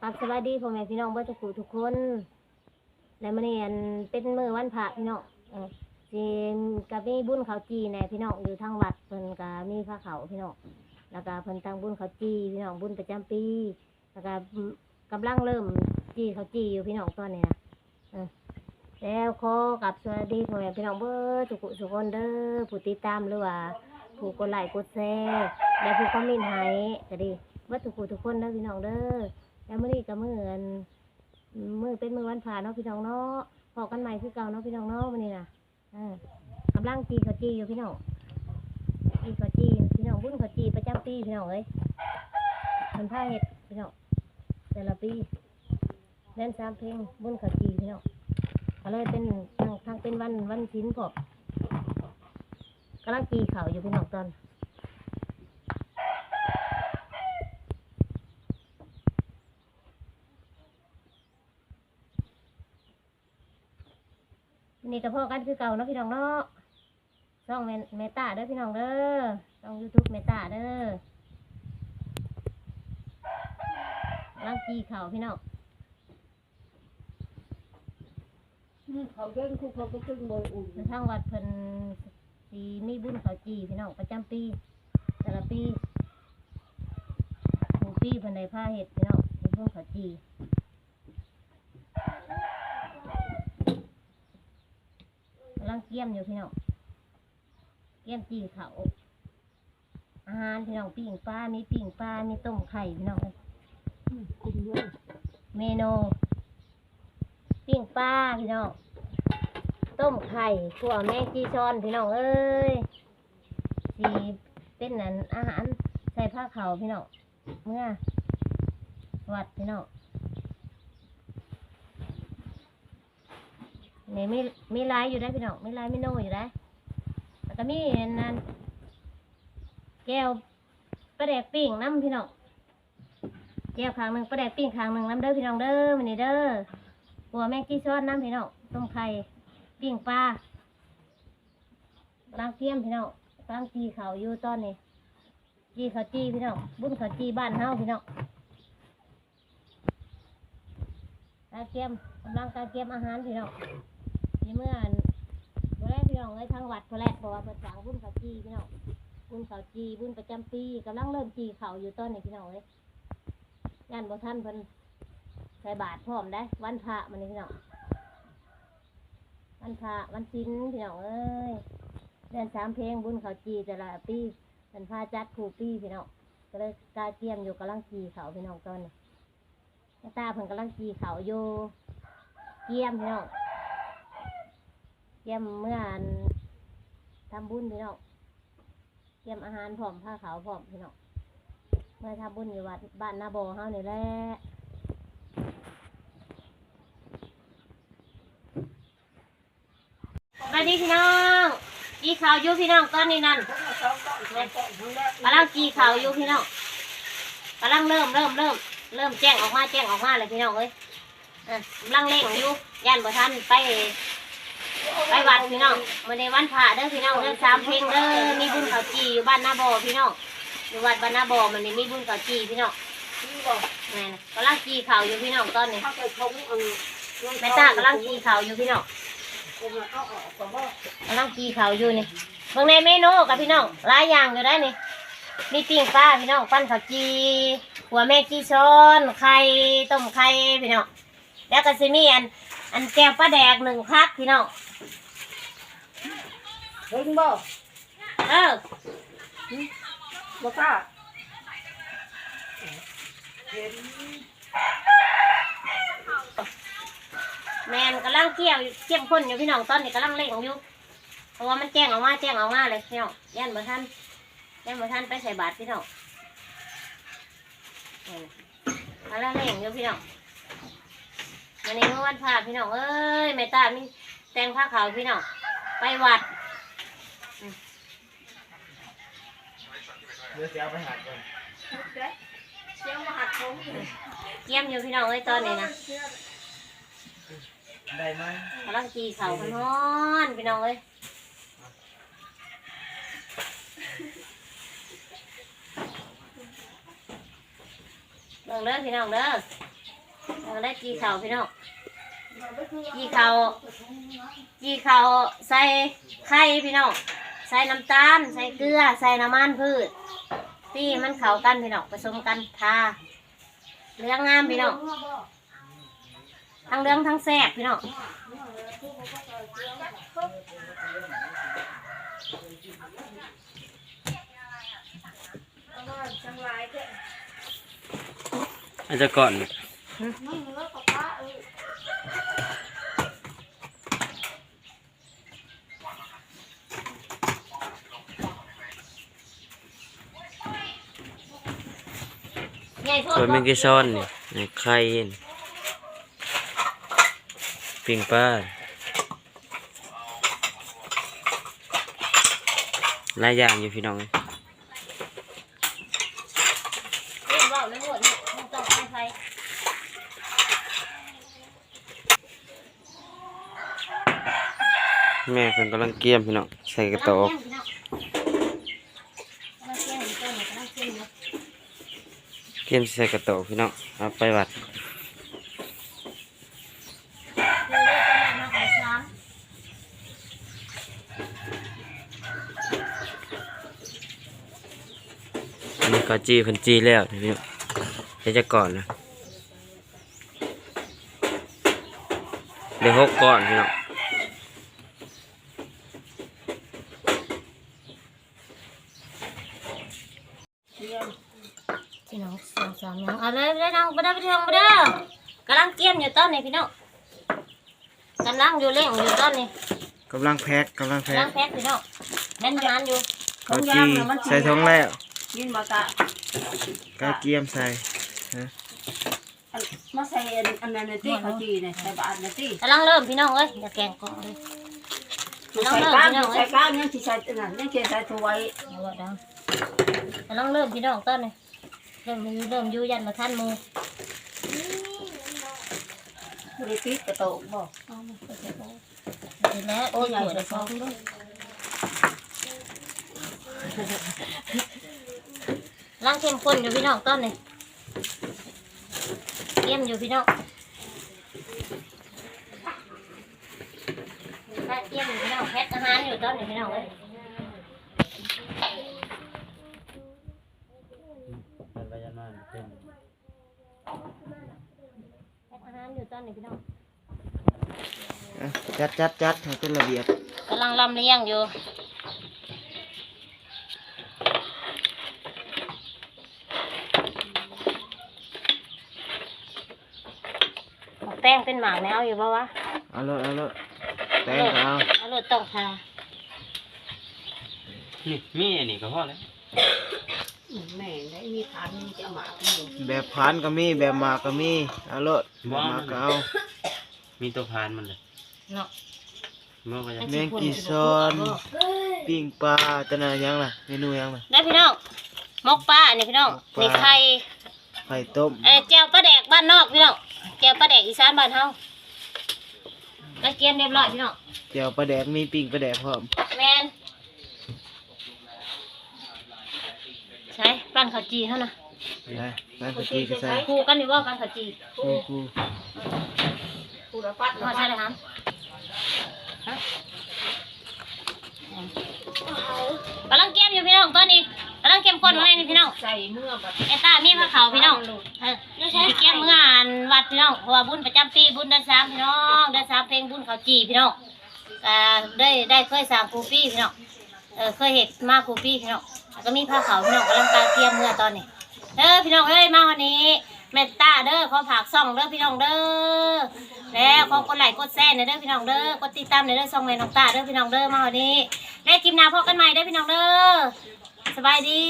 ครับสวัสดีพ่อแม่พี่น้องเบ่ทุกผู้ทุกคน และมื้อนี้อันเป็นมื้อวันพระพี่น้องเออสิก็มีบุญเขาวจีแหน่พี่น้องอยู่ทางวัดเพิ่นก็มีพระเขาพี่น้องแล้วก็เพิ่นตั้งบุญเขาวจีพี่น้องบุญประจำปี แล้วก็กำลังเริ่มจีเขาวจีอยู่พี่น้องตอนนี้นะเออแล้วขอกับสวัสดีพ่อแม่พี่น้องเบ่ทุกผู้ทุกคนเด้อผู้ติดตามหรือว่าผู้กดไลค์กดแชร์และผู้คอมเมนต์ให้ก็ดี เบ่ทุกผู้ทุกคนเด้อพี่น้องเด้อแล้วมื้อนี้ก็มื้ออันมื้อเป็นมื้อวันพระเนาะพี่น้องเนาะพอกันใหม่คือเก่าเนาะพี่น้องเนาะมื้อนี้น่ะเออกำลังจีข้าวจีอยู่พี่น้องจีข้าวจีพี่น้องบุญข้าวจีประจำปีพี่น้องเอ้ยเพิ่นพาเฮ็ดพี่น้องแต่ละปีเล่นสามเพลงบุญข้าวจีพี่น้องก็เลยเป็นทางทางเป็นวันวันศีลพอกกำลังจีเข้าอยู่พี่น้องตอน นี่กับพ่อกันคือเก่าเนาะพี่น้องเนาะช่องเมเมตาเด้อพี่น้องเด้อช่องยูทูบเมตาเด้อร่างกีเข่าพี่น้องเขาเล่นคุกเขาก็ตึงบอยอุ่นในทางวัดเพิ่นสีมีบุญเขาจีพี่น้องประจำปีแต่ละปีหนึ่งปีเพิ่นได้ผ้าเห็ดพี่น้องเป็นบุญเขาจีกำ ลังเกี่ยมอยู่พี่น้องเกี่ยมจีเขาอาหารพี่น้องปิ้งปลา มีปิ้งปลา มีต้มไข่พี่น้องคุมด้วยเมนูปิ้งปลาพี่น้องต้มไข่ขั่วแมงจีซอนพี่น้องเอ้ยสีเป็นนั้นอาหารใส่ผ้าเขาวพี่น้องเมื่อวัดพี่น้อง นี่มีมีลายอยู่ได้พี่น้องไมีลายมีโน่อยู่ได้แล้วก็มีนั่นแก้วปลาแดกปิ้งน้ำพี่น้องแก้วครั้งหนึ่งปลาแดกปิ้งครั้งหนึ่งน้ำเด้อพี่น้องเด้อมันนี่เด้อหัวแมงกี้ซอนน้ำพี่น้องต้มไข่ปิ้งปลาล้างเทียมพี่น้องล้างจีเขาอยู่ตอนนี้จีเขาจีพี่น้องบุญเขาจีบ้านเฮาพี่น้องตาเกียมกำลังตาเกียมอาหารพี่น้อง เมื่อวันแรกพี่น้องเลยทางวัดพอแรกเพราะว่าประจังบุญเขาจีพี่น้องบุญเขาจีบุญประจำปีกำลังเริ่มจีเขาอยู่ตอนนี้พี่น้องเลยย่านบ่ท่านเพิ่นใส่บาตรพร้อมได้ วันพระมันนี่พี่น้องวันพระวันศีลพี่น้องเอ้ยเดือนสามเพลงบุญเขาจีแต่ละปีเป็นพาจัดครูปีพี่น้องก็เลยกาเกียมอยู่กำลังจีเขาพี่น้องตอนตาเพิ่นกำลังจีเขาอยู่เกียมพี่น้อง เกียมเมื่ออันทำบุญพี่น้องเกียมอาหารพร้อมผ้าขาวพร้อมพี่น้องเมื่อทำบุญอยู่วัดบ้านนาโบเฮานี่แหละสวัสดีพี่น้องกีข่าวอยู่พี่น้องตอนนี้นั่นกำลังกีข่าวอยู่พี่น้องกำลังเริ่มเริ่มเริ่มเริ่มแจ้งออกมาแจ้งออกมาเลยพี่น้องเอ้ยอะกำลังเร่งอยู่ย่านบ่ทันไป ไปวัดพี่น้องมื่อในวันพระเด้อพี่น้องเด้อสามเพลงเด้อมีบุญเขาจีอยู่บ้านนาโบพี่น้องอยู่วัดบ้านนาบอมันนี่มีบุญเก่าจีพี่น้องนี่บอกแม่นกำลังจีขาวอยู่พี่น้องตอนนี้ถ้าไปชงเออแม่ตากำลังจีขาวอยู่พี่น้องคนละเอาออกก่อนว่ากำลังจีขาวอยู่นี่บิ่งในเมนูกับพี่น้องหลายอย่างอยู่ได้นี่มีปิ้งปลาพี่น้องปั้นข้าวจีหัวแม่จีช้อนไข่ต้มไข่พี่น้องแล้วก็สิมีอันอันแก้วปลาแดกหนึ่งพักพี่น้อง เห็นบ่เออบ่กล้าเห็นแมนกำลังเกี่ยวเกี่ยมข้นอยู่พี่น้องตอนนี้กำลังเล่งอยู่เพราะว่ามันแจ้งออกมาแจ้งออกมาเลยพี่น้องย่านบ่ทันย่านบ่ทันไปใส่บาตรพี่น้องนี่กำลังเล่งอยู่พี่น้องวันนี้เมื่อวันพระพี่น้องเอ้ยแม่ตามีแต่งผ้าขาวพี่น้องไปวัด เดี๋ยวจะเอาไปหาก่อนเสียงมาหัดชงเกี่ยมอยู่พี่น้องเอ้ยตอนนี้นะได้ไหมกำลังจีเขากันฮ้อนพี่น้องเอ้ยรเบิ่งเด้อพี่น้องเด้อเราได้จีเข่าพี่น้องจีเข่าจีเข่าใส่ไข่พี่น้อง ใส่น้ำตาล ใส่เกลือ ใส่น้ำมันพืชตีให้มันเข้ากันพี่น้องผสมกันทาเรื่องงามพี่น้องทั้งเรื่องทั้งแซ่บพี่น้องอาจจะก่อน ใหญ่โพดตัวแมงกีซอนนี่ในไข่นี่ปิ่งปลาหลายอย่างอยู่พี่น้องเรียนเว่าเลยหมดเนี่ยไม่ต้องให้ใครแม่เพิ่นกำลังเกี่ยมพี่น้องใส่กระโตกกำลังเกี่ยงพี่น้องกำลังเกี่ยงอยู่ต้นกำลัง เกี่ยงอยู่เกี่ยมใส่กระโตกพี่น้องเอาไปวัดมีกกันมาของช้างอันนี้ก็จีพิ่นจีแล้วพี่น้องเดี๋ยวจะก่อนนะเดี๋ยวหกก่อนพี่น้อง พี่น้องสองสามน้องเอาเลยไปเลยน้องไปเด้อไปเด้อไปเด้อกำลังเกี่ย มอยู่ต้นนี่พี่น้องกำลังอยู่เล่งอยู่ต้นนี่กำลังแพ็กกำลังกำแพ็ลักงแพ็คพี่น้องแน่นทานอยู่ข้าวจีใส่ท้องแล้วยินมากะกาเกียมใส่มาใส่อันอันนั้นน่ะที่เขาจีเนี่ยใส่บาทน่ะที่กำลังเริ่มพี่น้องเอ้ยอย่าแกล้งกล่องเลยใส่ก้านใส่ก้านยังสิใส่อันนั้นยังสิใส่ถ้วยอย่าว่าดังกำลังเริ่มพี่น้องต้นนี่เริ่มอยู่เริ่มอยู่ยันมาท่านหมู ริติดกระโตกบ่เห็นแล้วโอ้โอ้ยยใหญ่ปวดเลยท้พ่อองด้วยล้างเข้มข้นอยู่พี่น้องต้นนี่เข้มอยู่พี่น้องถ้าเข้มอยู่พี่น้องแพ็คอาหารอยู่ต้นนี่พี่น้องเอ้ย หารอยู่ต้นนี่พี่น้องอะจัดจัดจัดให้เป็นระเบียบกำลังลำเลียงอยู่แป้งเป็นหมากแนวอยู่ปะวะเอาเลยเอาเลยแป้งก็เอา เอาเลยต้องทานี่มีอันนี้ก็พอแล้ว แม่ได้มีทานมีจะหมาอยู่แบบพันก็มีแบบหมากก็มีเอาเลยแบบหมากก็เอามีตัวพานมันเลยเนาะเมื่อก็จะแมงกีซอนปิ้งปลาจะน่ายังล่ะเมนูยังล่ะ ได้พี่น้องมกปลาอันนี้พี่น้องมกปลานี่ไข่ไข่ต้มเอ้ยแก้วปลาแดกบ้านนอกพี่น้องแก้วปลาแดกอีสานบ้านเฮาได้เกรียมเรียบร้อยพี่น้อง เจียวปลาแดกมีปิ้งปลาแดกพร้อม แมน ใช่ปั้นข้าวจีเท่านะได้ไปผักชีก็ใส่คู่กันอยู่ว่าปั้นข้าวจีคูคูผู้ละปัดมาละใช่ปัดเลยครับกำลังเก็บอยู่พี่น้องตอนนี้กำลังเก็บคนไว้นี่พี่น้องใส่เมื่อบัดไอ้ตามีพระเขาพี่น้องเออสิเก็บเมื่ออ่านวัดพี่น้องเพราะว่าบุญประจำปีบุญเดือนสามพี่น้องเดือนสามเพลงบุญเขาจีพี่น้องอ่าได้ได้เคยสั่งครูปี้พี่น้องเออเคยเห็ดมาครูปี้พี่น้อง แล้วก็มีผ้าขาวพี่น้องกำลังกาเตรียมเมื่อตอนนี้เด้อพี่น้องเอ้ยมาวันนี้เมตตาเด้อขอผักซ่องเด้อพี่น้องเด้อแล้วขอกดไลค์กดแชร์หน่อยเด้อพี่น้องเด้อกดติดตามเด้อซ่องแม่น้องตาเด้อพี่น้องเด้อมาวันนี้และคลิปหน้าพบกันใหม่เด้อพี่น้องเด้อสบายดี